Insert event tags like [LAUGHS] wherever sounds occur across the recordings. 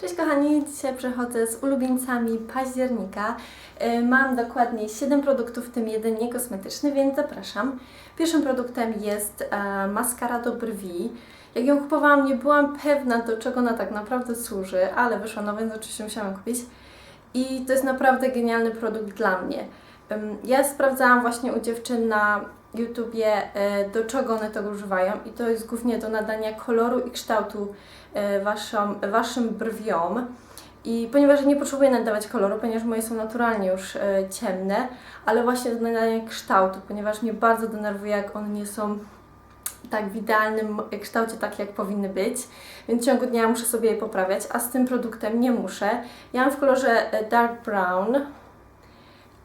Cześć kochani, dzisiaj przechodzę z ulubieńcami października. Y, Mam dokładnie 7 produktów, w tym jeden niekosmetyczny, więc zapraszam. Pierwszym produktem jest e, maskara do brwi. Jak ją kupowałam, nie byłam pewna, do czego ona tak naprawdę służy, ale wyszła nowa, więc oczywiście musiałam kupić. I to jest naprawdę genialny produkt dla mnie. Ja sprawdzałam właśnie u dziewczyn na YouTubie, e, do czego one tego używają i to jest głównie do nadania koloru i kształtu e, waszą, waszym brwiom. I ponieważ nie potrzebuję nadawać koloru, ponieważ moje są naturalnie już e, ciemne, ale właśnie do nadania kształtu, ponieważ mnie bardzo denerwuje, jak one nie są tak w idealnym kształcie, tak jak powinny być, więc w ciągu dnia muszę sobie je poprawiać, a z tym produktem nie muszę. Ja mam w kolorze dark brown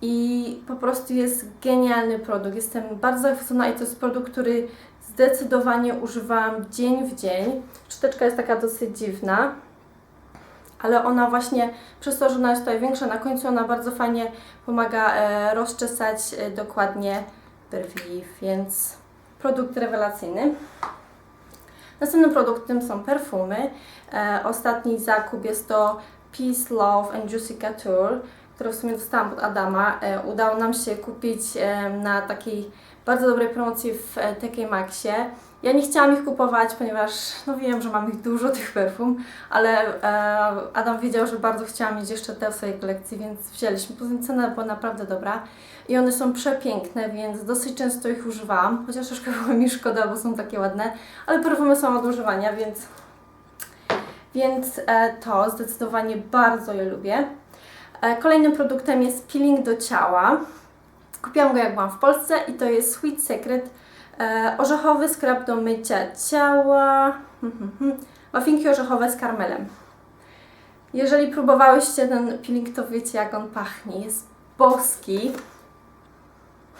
i po prostu jest genialny produkt. Jestem bardzo zachwycona i to jest produkt, który zdecydowanie używałam dzień w dzień. Szczoteczka jest taka dosyć dziwna, ale ona właśnie przez to, że ona jest tutaj większa na końcu, ona bardzo fajnie pomaga e, rozczesać e, dokładnie brwi, więc produkt rewelacyjny. Następnym produktem są perfumy. E, ostatni zakup jest to Peace, Love and Juicy Couture, które w sumie dostałam od Adama. E, udało nam się kupić e, na takiej bardzo dobrej promocji w e, TK Maxie. Ja nie chciałam ich kupować, ponieważ no wiem, że mam ich dużo, tych perfum, ale Adam wiedział, że bardzo chciałam mieć jeszcze te w swojej kolekcji, więc wzięliśmy. Poza tym cena była naprawdę dobra i one są przepiękne, więc dosyć często ich używałam, chociaż troszkę było mi szkoda, bo są takie ładne, ale perfumy są od używania, więc, więc to zdecydowanie bardzo je lubię. E, kolejnym produktem jest peeling do ciała. Kupiłam go jak byłam w Polsce i to jest Sweet Secret e, orzechowy skrab do mycia ciała. Muffinki orzechowe z karmelem. Jeżeli próbowałyście ten peeling, to wiecie jak on pachnie. Jest boski.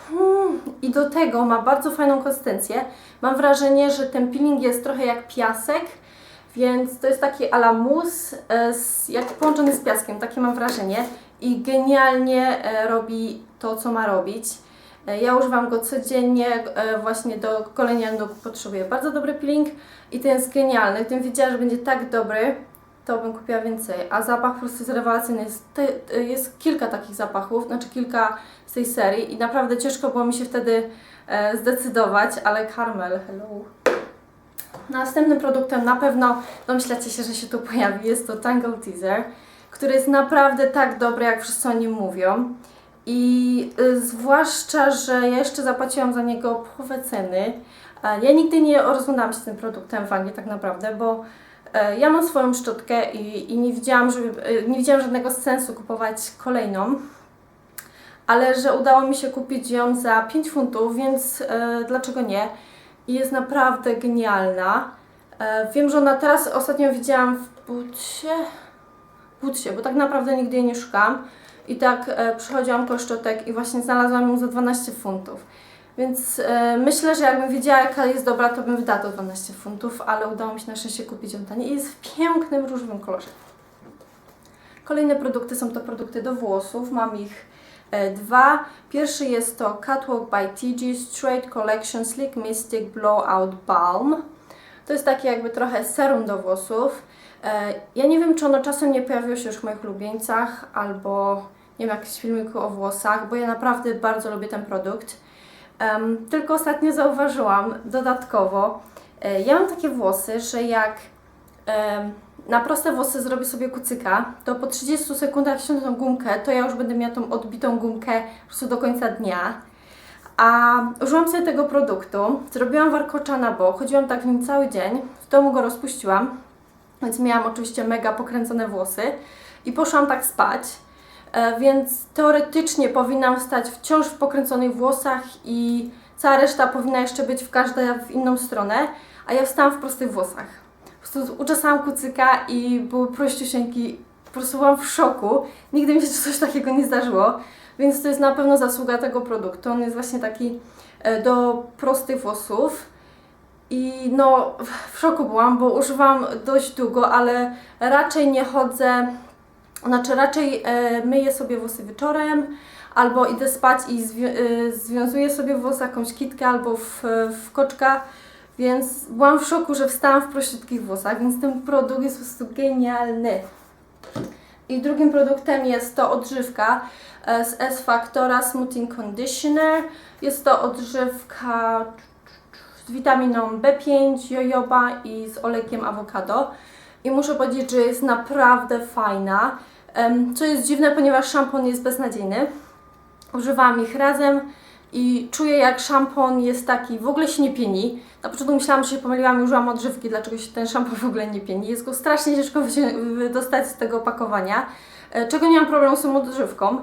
Hmm, I do tego ma bardzo fajną konsystencję. Mam wrażenie, że ten peeling jest trochę jak piasek, więc to jest taki ala mus, e, jak połączony z piaskiem, takie mam wrażenie. I genialnie e, robi to, co ma robić. E, Ja używam go codziennie, właśnie do golenia nóg potrzebuję bardzo dobry peeling i ten jest genialny. Gdybym wiedziała, że będzie tak dobry, to bym kupiła więcej. A zapach po prostu jest rewelacyjny. Jest, te, jest kilka takich zapachów, znaczy kilka z tej serii i naprawdę ciężko było mi się wtedy zdecydować, ale Carmel, hello. Następnym produktem na pewno domyślacie się, że się tu pojawi, jest to Tangle Teaser, który jest naprawdę tak dobry, jak wszyscy o nim mówią. I y, zwłaszcza, że ja jeszcze zapłaciłam za niego połowę ceny. Ja nigdy nie rozglądałam się z tym produktem w Anglii tak naprawdę, bo e, ja mam swoją szczotkę i, i nie, widziałam, żeby, e, nie widziałam żadnego sensu kupować kolejną. Ale że udało mi się kupić ją za 5 funtów, więc e, dlaczego nie? I jest naprawdę genialna. E, wiem, że ona teraz ostatnio widziałam w bucie, bucie, bo tak naprawdę nigdy jej nie szukałam. I tak e, przychodziłam po szczotek i właśnie znalazłam ją za 12 funtów. Więc e, myślę, że jakbym wiedziała jaka jest dobra, to bym wydała to 12 funtów, ale udało mi się na szczęście kupić ją taniej i jest w pięknym różowym kolorze. Kolejne produkty są to produkty do włosów. Mam ich dwa. Pierwszy jest to Catwalk by TG Straight Collection Slick Mystic Blowout Balm. To jest takie jakby trochę serum do włosów. E, Ja nie wiem, czy ono czasem nie pojawiło się już w moich ulubieńcach, albo nie wiem, jakiś filmiku o włosach, bo ja naprawdę bardzo lubię ten produkt. Em, tylko ostatnio zauważyłam dodatkowo, e, ja mam takie włosy, że jak em, na proste włosy zrobię sobie kucyka, to po 30 sekundach ściągnę tą gumkę, to ja już będę miała tą odbitą gumkę po prostu do końca dnia. A użyłam sobie tego produktu, zrobiłam warkocza na bok, chodziłam tak w nim cały dzień, w domu go rozpuściłam, więc miałam oczywiście mega pokręcone włosy i poszłam tak spać, e, więc teoretycznie powinnam stać wciąż w pokręconych włosach i cała reszta powinna jeszcze być w każda w inną stronę, a ja wstałam w prostych włosach. Prostu uczesałam kucyka i były prościusieńki, po prostu byłam w szoku. Nigdy mi się [LAUGHS] coś takiego nie zdarzyło, więc to jest na pewno zasługa tego produktu. On jest właśnie taki e, do prostych włosów. I no, w szoku byłam, bo używam dość długo, ale raczej nie chodzę, znaczy raczej e, myję sobie włosy wieczorem, albo idę spać i zwi- e, związuję sobie w włosach jakąś kitkę albo w, w koczka, więc byłam w szoku, że wstałam w prościutkich włosach, więc ten produkt jest po prostu genialny. I drugim produktem jest to odżywka e, z S-Factora Smoothing Conditioner. Jest to odżywka z witaminą B5, jojoba i z olejkiem awokado. I muszę powiedzieć, że jest naprawdę fajna. Co jest dziwne, ponieważ szampon jest beznadziejny. Używałam ich razem i czuję jak szampon jest taki, w ogóle się nie pieni. Na początku myślałam, że się pomyliłam i użyłam odżywki, dlaczego się ten szampon w ogóle nie pieni. Jest go strasznie ciężko wydostać z tego opakowania, e, czego nie mam problemu z tą odżywką.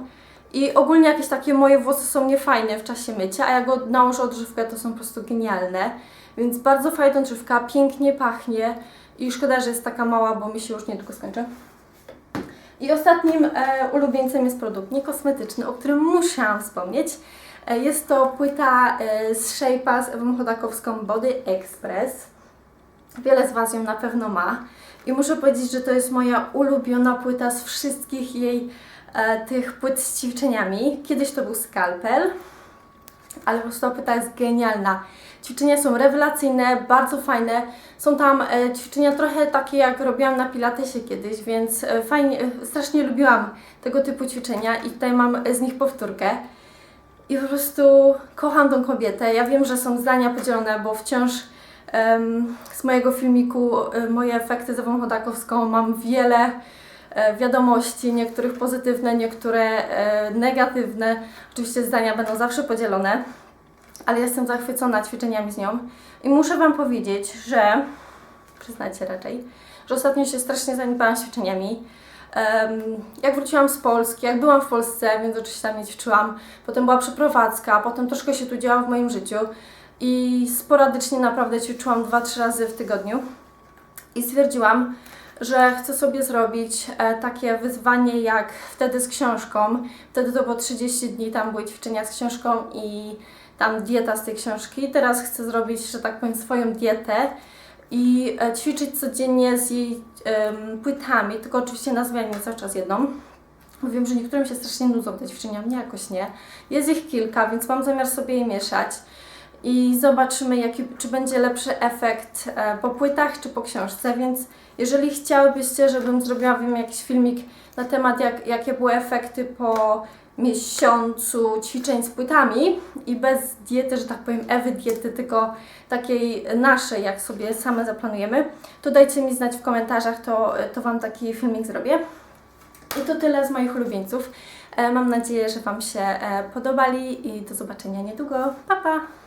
I ogólnie jakieś takie moje włosy są niefajne w czasie mycia, a jak go nałożę odżywkę, to są po prostu genialne. Więc bardzo fajna odżywka, pięknie pachnie i szkoda, że jest taka mała, bo mi się już niedługo skończy. I ostatnim e, ulubieńcem jest produkt niekosmetyczny, o którym musiałam wspomnieć. E, jest to płyta e, z Shape'a z Ewą Chodakowską Body Express. Wiele z Was ją na pewno ma. I muszę powiedzieć, że to jest moja ulubiona płyta z wszystkich jej e, tych płyt z ćwiczeniami. Kiedyś to był skalpel, ale po prostu ta płyta jest genialna. Ćwiczenia są rewelacyjne, bardzo fajne. Są tam e, ćwiczenia trochę takie jak robiłam na Pilatesie kiedyś, więc e, fajnie, e, strasznie lubiłam tego typu ćwiczenia i tutaj mam z nich powtórkę. I po prostu kocham tą kobietę. Ja wiem, że są zdania podzielone, bo wciąż em, z mojego filmiku e, moje efekty z Ewą Chodakowską mam wiele e, wiadomości, niektórych pozytywne, niektóre e, negatywne. Oczywiście zdania będą zawsze podzielone, ale jestem zachwycona ćwiczeniami z nią. I muszę Wam powiedzieć, że, przyznajcie raczej, że ostatnio się strasznie zaniedbałam ćwiczeniami. Jak wróciłam z Polski, jak byłam w Polsce, więc oczywiście tam ćwiczyłam, potem była przeprowadzka, potem troszkę się tu działo w moim życiu i sporadycznie naprawdę ćwiczyłam 2-3 razy w tygodniu i stwierdziłam, że chcę sobie zrobić e, takie wyzwanie jak wtedy z książką. Wtedy to było 30 dni, tam były ćwiczenia z książką i tam dieta z tej książki. Teraz chcę zrobić, że tak powiem, swoją dietę i e, ćwiczyć codziennie z jej płytami, tylko oczywiście na zmianie cały czas jedną. Wiem, że niektórym się strasznie nudzą te ćwiczenia, mnie jakoś nie. Jest ich kilka, więc mam zamiar sobie je mieszać i zobaczymy, jaki, czy będzie lepszy efekt e, po płytach czy po książce, więc jeżeli chciałybyście, żebym zrobiła wiem, jakiś filmik na temat, jak, jakie były efekty po miesiącu ćwiczeń z płytami i bez diety, że tak powiem, Ewy diety, tylko takiej naszej, jak sobie same zaplanujemy, to dajcie mi znać w komentarzach, to, to Wam taki filmik zrobię. I to tyle z moich ulubieńców. E, Mam nadzieję, że Wam się e, podobali i do zobaczenia niedługo. Pa, pa!